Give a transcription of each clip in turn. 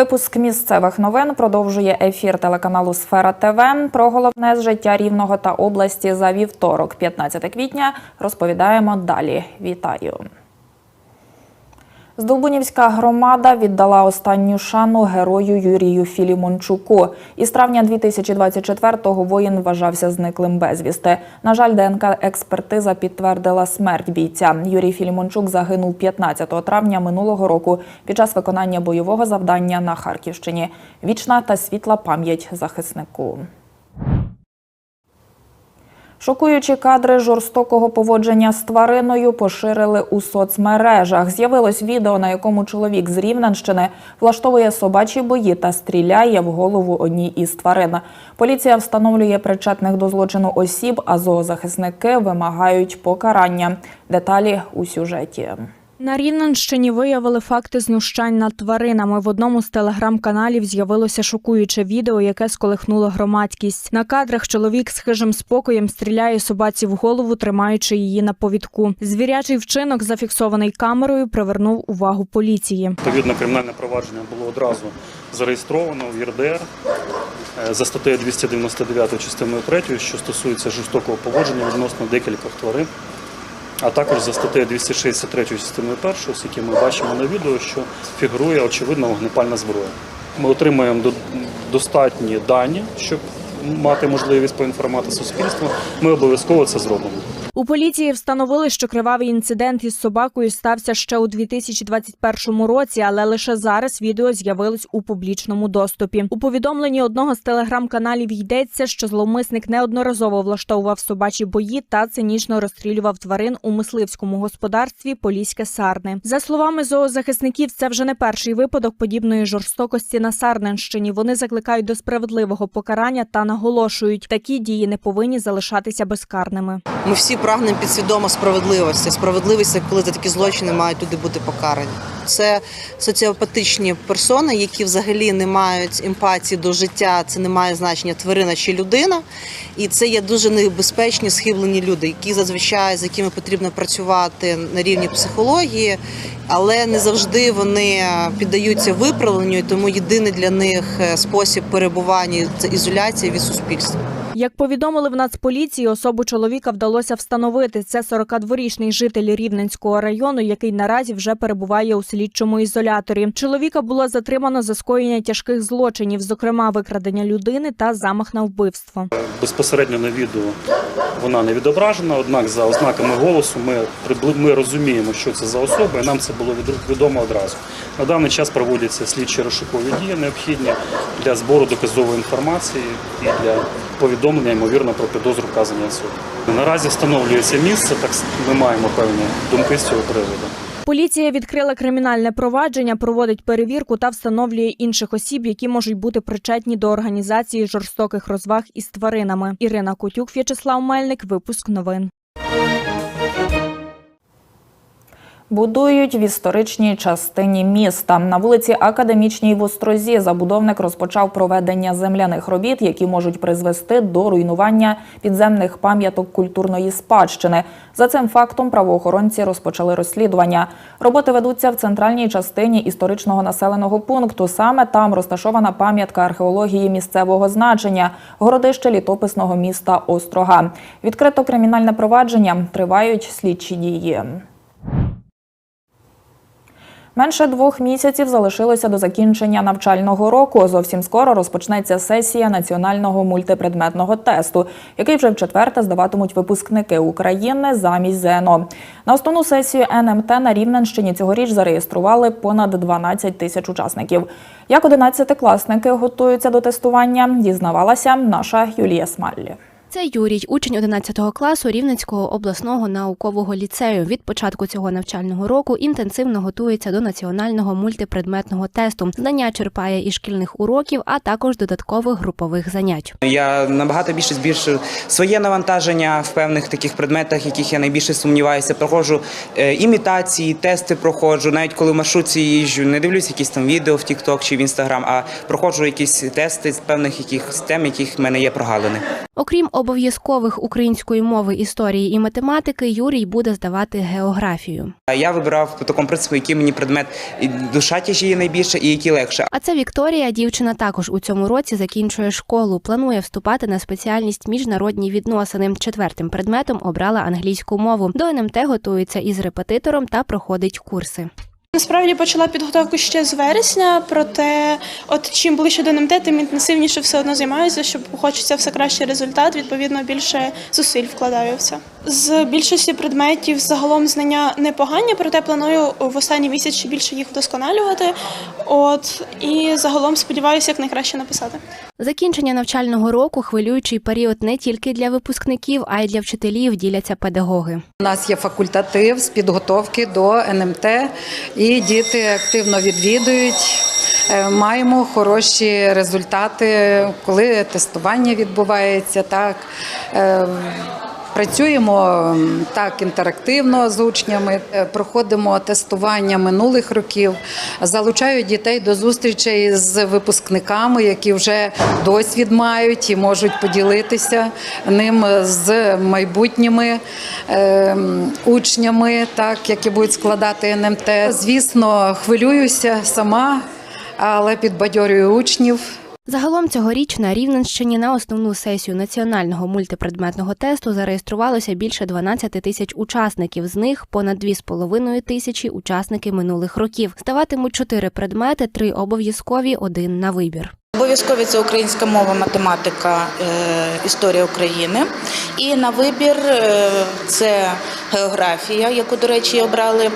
Випуск місцевих новин продовжує ефір телеканалу Сфера ТВ. Про головне з життя Рівного та області за вівторок, 15 квітня, розповідаємо далі. Вітаю. Здолбунівська громада віддала останню шану герою Юрію Філімончуку. Із травня 2024-го воїн вважався зниклим безвісти. На жаль, ДНК-експертиза підтвердила смерть бійця. Юрій Філімончук загинув 15 травня минулого року під час виконання бойового завдання на Харківщині. Вічна та світла пам'ять захиснику. Шокуючі кадри жорстокого поводження з твариною поширили у соцмережах. З'явилось відео, на якому чоловік з Рівненщини влаштовує собачі бої та стріляє в голову одній із тварин. Поліція встановлює причетних до злочину осіб, а зоозахисники вимагають покарання. Деталі у сюжеті. На Рівненщині виявили факти знущань над тваринами. В одному з телеграм-каналів з'явилося шокуюче відео, яке сколихнуло громадськість. На кадрах чоловік з хижим спокоєм стріляє собаці в голову, тримаючи її на повідку. Звірячий вчинок, зафіксований камерою, привернув увагу поліції. Відповідно, кримінальне провадження було одразу зареєстровано в ЄРДР е, за статтею 299 частиною 3, що стосується жорстокого поводження відносно декількох тварин, а також за статтею 263 частиною 1, яким ми бачимо на відео, що фігурує очевидно вогнепальна зброя. Ми отримуємо достатні дані, щоб мати можливість поінформувати суспільство. Ми обов'язково це зробимо. У поліції встановили, що кривавий інцидент із собакою стався ще у 2021 році, але лише зараз відео з'явилось у публічному доступі. У повідомленні одного з телеграм-каналів йдеться, що зловмисник неодноразово влаштовував собачі бої та цинічно розстрілював тварин у мисливському господарстві Поліське Сарни. За словами зоозахисників, це вже не перший випадок подібної жорстокості на Сарненщині. Вони закликають до справедливого покарання та наголошують, такі дії не повинні залишатися безкарними. Ми всі прагнемо підсвідомо справедливості. Справедливість коли за такі злочини мають люди бути покарані. Це соціопатичні персони, які взагалі не мають емпатії до життя. Це не має значення тварина чи людина. І це є дуже небезпечні схиблені люди, які зазвичай з якими потрібно працювати на рівні психології, але не завжди вони піддаються виправленню, тому єдиний для них е, спосіб перебування це ізоляція від суспільства. Як повідомили в Нацполіції, особу чоловіка вдалося встановити. Це 42-річний житель Рівненського району, який наразі вже перебуває у слідчому ізоляторі. Чоловіка було затримано за скоєння тяжких злочинів, зокрема викрадення людини та замах на вбивство. Безпосередньо на відео вона не відображена, однак за ознаками голосу ми, ми розуміємо, що це за особа, і нам це було від- відомо одразу. На даний час проводяться слідчі розшукові дії, необхідні для збору доказової інформації і для повідомлення, ймовірно, про підозру вказання особи. Наразі встановлюється місце, так ми маємо певні думки з цього приводу. Поліція відкрила кримінальне провадження, проводить перевірку та встановлює інших осіб, які можуть бути причетні до організації жорстоких розваг із тваринами. Ірина Котюк, В'ячеслав Мельник. Випуск новин. Будують в історичній частині міста. На вулиці Академічній в Острозі забудовник розпочав проведення земляних робіт, які можуть призвести до руйнування підземних пам'яток культурної спадщини. За цим фактом правоохоронці розпочали розслідування. Роботи ведуться в центральній частині історичного населеного пункту. Саме там розташована пам'ятка археології місцевого значення, городище літописного міста Острога. Відкрито кримінальне провадження тривають слідчі дії. Менше двох місяців залишилося до закінчення навчального року. Зовсім скоро розпочнеться сесія національного мультипредметного тесту, який вже в четверте здаватимуть випускники України замість ЗНО. На основну сесію НМТ на Рівненщині цьогоріч зареєстрували понад 12 тисяч учасників. Як одинадцятикласники готуються до тестування, дізнавалася наша Юлія Смаллі. Це Юрій, учень 11 класу Рівненського обласного наукового ліцею. Від початку цього навчального року інтенсивно готується до національного мультипредметного тесту. Знання черпає із шкільних уроків, а також додаткових групових занять. Я набагато більше збільшую своє навантаження в певних таких предметах, яких я найбільше сумніваюся. Проходжу е, імітації, тести проходжу. Навіть коли в маршрутці їжджу, не дивлюсь якісь там відео в TikTok чи в Instagram, а проходжу якісь тести з певних якихось тем, яких в мене є прогалини. Окрім обов'язкових української мови, історії і математики, Юрій буде здавати географію. Я вибирав по такому принципу, який мені предмет і душа тяжіє найбільше і який легше. А це Вікторія. Дівчина також у цьому році закінчує школу. Планує вступати на спеціальність міжнародні відносини. Четвертим предметом обрала англійську мову. До НМТ готується із репетитором та проходить курси. Насправді почала підготовку ще з вересня, проте от чим ближче до НМТ, тим інтенсивніше все одно займаюся, щоб хочеться все кращий результат. Відповідно, більше зусиль вкладаю в це. З більшості предметів загалом знання непогані, проте планую в останній місяць ще більше їх вдосконалювати. От і загалом сподіваюся, як найкраще написати. Закінчення навчального року хвилюючий період не тільки для випускників, а й для вчителів. Діляться педагоги. У нас є факультатив з підготовки до НМТ, і діти активно відвідують. Е, Маємо хороші результати, коли тестування відбувається. Так Е, працюємо так інтерактивно з учнями, е, проходимо тестування минулих років, залучаю дітей до зустрічей з випускниками, які вже досвід мають і можуть поділитися ним з майбутніми е, учнями, так які будуть складати НМТ. Звісно, хвилююся сама, але підбадьорюю учнів. Загалом цьогоріч на Рівненщині на основну сесію національного мультипредметного тесту зареєструвалося більше 12 тисяч учасників. З них понад 2,5 тисячі учасники минулих років. Ставатимуть чотири предмети, три обов'язкові, один на вибір. Обов'язкові це українська мова, математика, е, історія України. І на вибір е, це географія, яку, до речі, обрали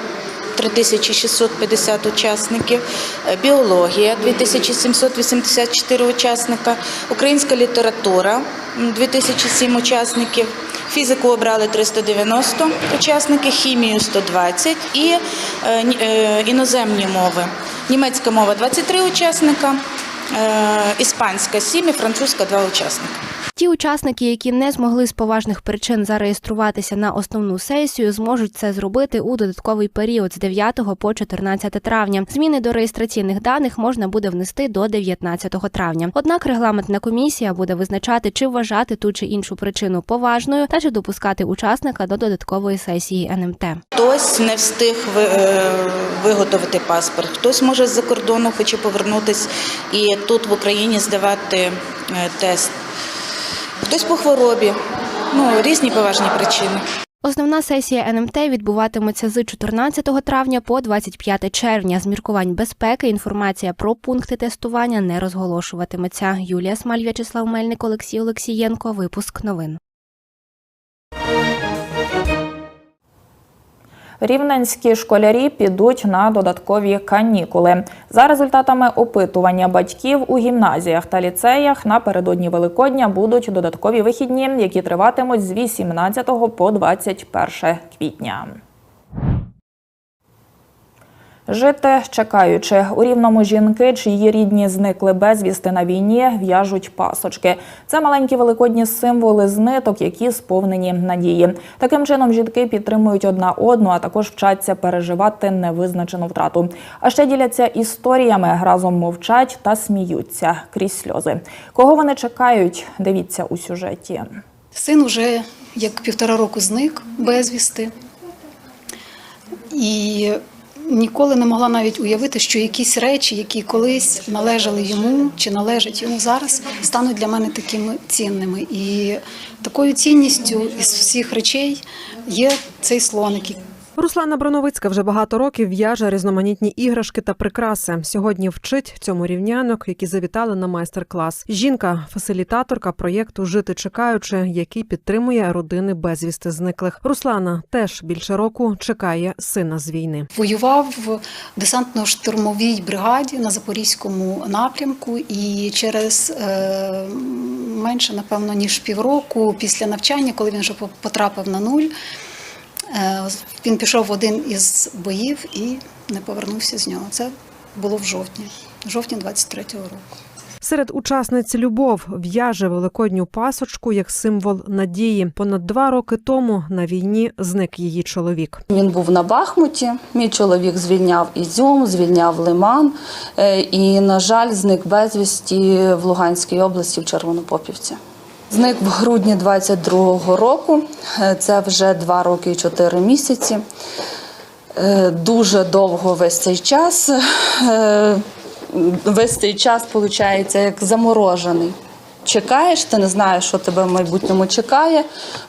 3650 учасників, е, біологія 2784 учасника, українська література 2007 учасників. Фізику обрали 390 учасників, хімію 120 і е, е, іноземні мови. Німецька мова 23 учасника, іспанська 7 і французька 2 учасника. Ті учасники, які не змогли з поважних причин зареєструватися на основну сесію, зможуть це зробити у додатковий період з 9 по 14 травня. Зміни до реєстраційних даних можна буде внести до 19 травня. Однак регламентна комісія буде визначати, чи вважати ту чи іншу причину поважною та чи допускати учасника до додаткової сесії НМТ. Хтось не встиг е, виготовити паспорт, хтось може з-за кордону хоче повернутися і тут в Україні здавати е, тест. Хтось по хворобі, ну різні поважні причини. Основна сесія НМТ відбуватиметься з 14 травня по 25 червня. З міркувань безпеки інформація про пункти тестування не розголошуватиметься. Юлія Смаль, В'ячеслав Мельник, Олексій Олексієнко. Випуск новин. Рівненські школярі підуть на додаткові канікули. За результатами опитування батьків у гімназіях та ліцеях напередодні Великодня будуть додаткові вихідні, які триватимуть з 18 по 21 квітня. Жити чекаючи у рівному жінки, чиї рідні зникли безвісти на війні, в'яжуть пасочки. Це маленькі великодні символи з ниток, які сповнені надії. Таким чином жінки підтримують одна одну, а також вчаться переживати невизначену втрату. А ще діляться історіями, разом мовчать та сміються крізь сльози. Кого вони чекають? Дивіться у сюжеті. Син уже як півтора року зник безвісти. І ніколи не могла навіть уявити, що якісь речі, які колись належали йому чи належать йому зараз, стануть для мене такими цінними. І такою цінністю із всіх речей є цей слоник, Руслана Броновицька вже багато років в'яже різноманітні іграшки та прикраси. Сьогодні вчить цьому рівнянок, які завітали на майстер-клас. Жінка фасилітаторка проєкту Жити чекаючи, який підтримує родини безвісти зниклих. Руслана теж більше року чекає сина з війни. Воював в десантно-штурмовій бригаді на Запорізькому напрямку, і через е, менше, напевно, ніж півроку після навчання, коли він вже потрапив на нуль, він пішов в один із боїв і не повернувся з нього. Це було в жовтні, в жовтні 23-го року. Серед учасниць Любов в'яже великодню пасочку як символ надії. Понад два роки тому на війні зник її чоловік. Він був на Бахмуті. Мій чоловік звільняв Ізюм, звільняв Лиман. Е, І, на жаль, зник безвісті в Луганській області в Червонопопівці. Зник в грудні 22-го року. Е, Це вже 2 роки і 4 місяці. Е, Дуже довго весь цей час. Е, Весь цей час, виходить, як заморожений. Чекаєш, ти не знаєш, що тебе в майбутньому чекає,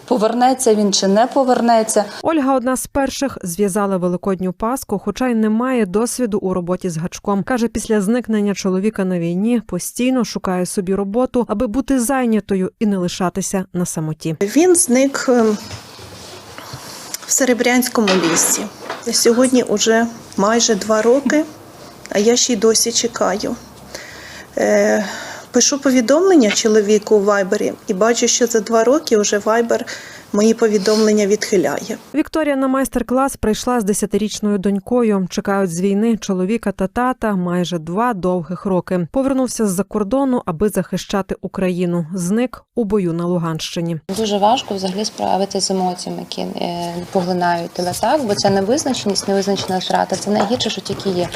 повернеться він чи не повернеться. Ольга одна з перших зв'язала великодню паску, хоча й не має досвіду у роботі з гачком. каже, після зникнення чоловіка на війні постійно шукає собі роботу, аби бути зайнятою і не лишатися на самоті. Він зник е, в Серебрянському лісі. Сьогодні вже майже два роки, а я ще й досі чекаю. Пишу повідомлення чоловіку у Вайбері і бачу, що за два роки вже Вайбер мої повідомлення відхиляє. Вікторія на майстер-клас прийшла з десятирічною донькою. Чекають з війни чоловіка та тата майже два довгих роки. Повернувся з-за кордону, аби захищати Україну. Зник у бою на Луганщині. Дуже важко взагалі справитися з емоціями, які е, поглинають тебе так, бо це невизначеність, невизначена втрата. Це найгірше, що тільки є.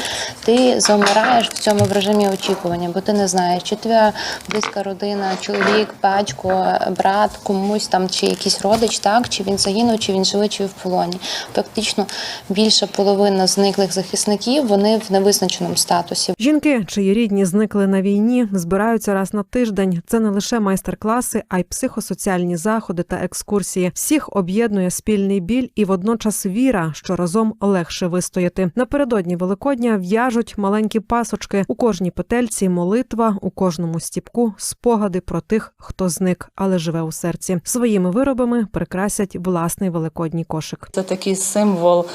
Ти замираєш в цьому в режимі очікування, бо ти не знаєш, чи твоя близька родина, чоловік, батько, брат, комусь там чи якийсь родич, так чи він загинув, чи він живий, чи в полоні. Фактично більша половина зниклих захисників вони в невизначеному статусі. Жінки, чиї рідні зникли на війні, збираються раз на тиждень. Це не лише майстер-класи, а й психосоціальні заходи та екскурсії. Всіх об'єднує спільний біль і водночас віра, що разом легше вистояти. Напередодні Великодня в'яжуть маленькі пасочки. У кожній петельці молитва, у кожному стіпку спогади про тих, хто зник, але живе у серці. Своїми виробами прикрасять власний великодній кошик. Це такий символ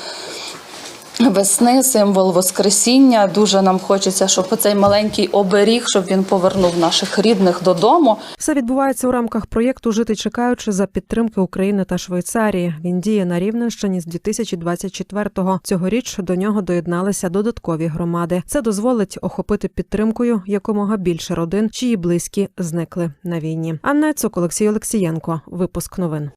весни, символ Воскресіння. Дуже нам хочеться, щоб оцей маленький оберіг, щоб він повернув наших рідних додому. Все відбувається у рамках проєкту Жити чекаючи за підтримки України та Швейцарії. Він діє на Рівненщині з 2024-го. Цьогоріч до нього доєдналися додаткові громади. Це дозволить охопити підтримкою якомога більше родин, чиї близькі зникли на війні. Анна Цук, Олексій Олексієнко. Випуск новин.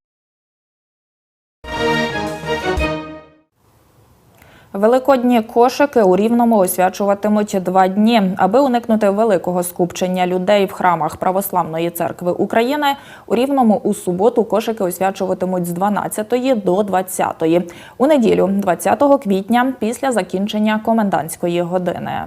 Великодні кошики у Рівному освячуватимуть два дні. Аби уникнути великого скупчення людей в храмах Православної церкви України, у Рівному у суботу кошики освячуватимуть з 12 до 20. У неділю, 20 квітня, після закінчення комендантської години.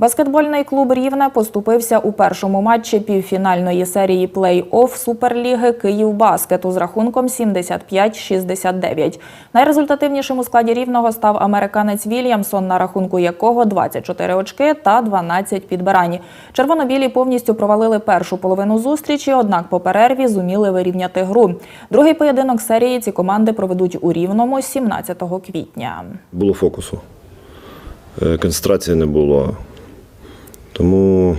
Баскетбольний клуб Рівне поступився у першому матчі півфінальної серії плей-офф Суперліги Київбаскету з рахунком 75-69. Найрезультативнішим у складі рівного став американець Вільямсон, на рахунку якого 24 очки та 12 підбирань. Червоно-білі повністю провалили першу половину зустрічі, однак по перерві зуміли вирівняти гру. Другий поєдинок серії ці команди проведуть у Рівному 17 квітня. було фокусу. Е, Концентрації не було. Тому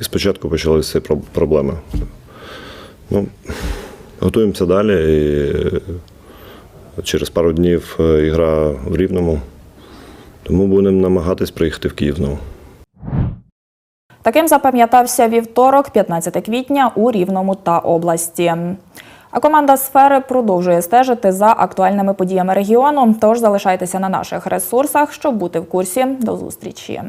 спочатку почалися проблеми. Ну, готуємося далі. І е, через пару днів е, ігра в Рівному. Тому будемо намагатись приїхати в Київ знову. Таким запам'ятався вівторок, 15 квітня у Рівному та області. А команда сфери продовжує стежити за актуальними подіями регіону. Тож залишайтеся на наших ресурсах, щоб бути в курсі. До зустрічі.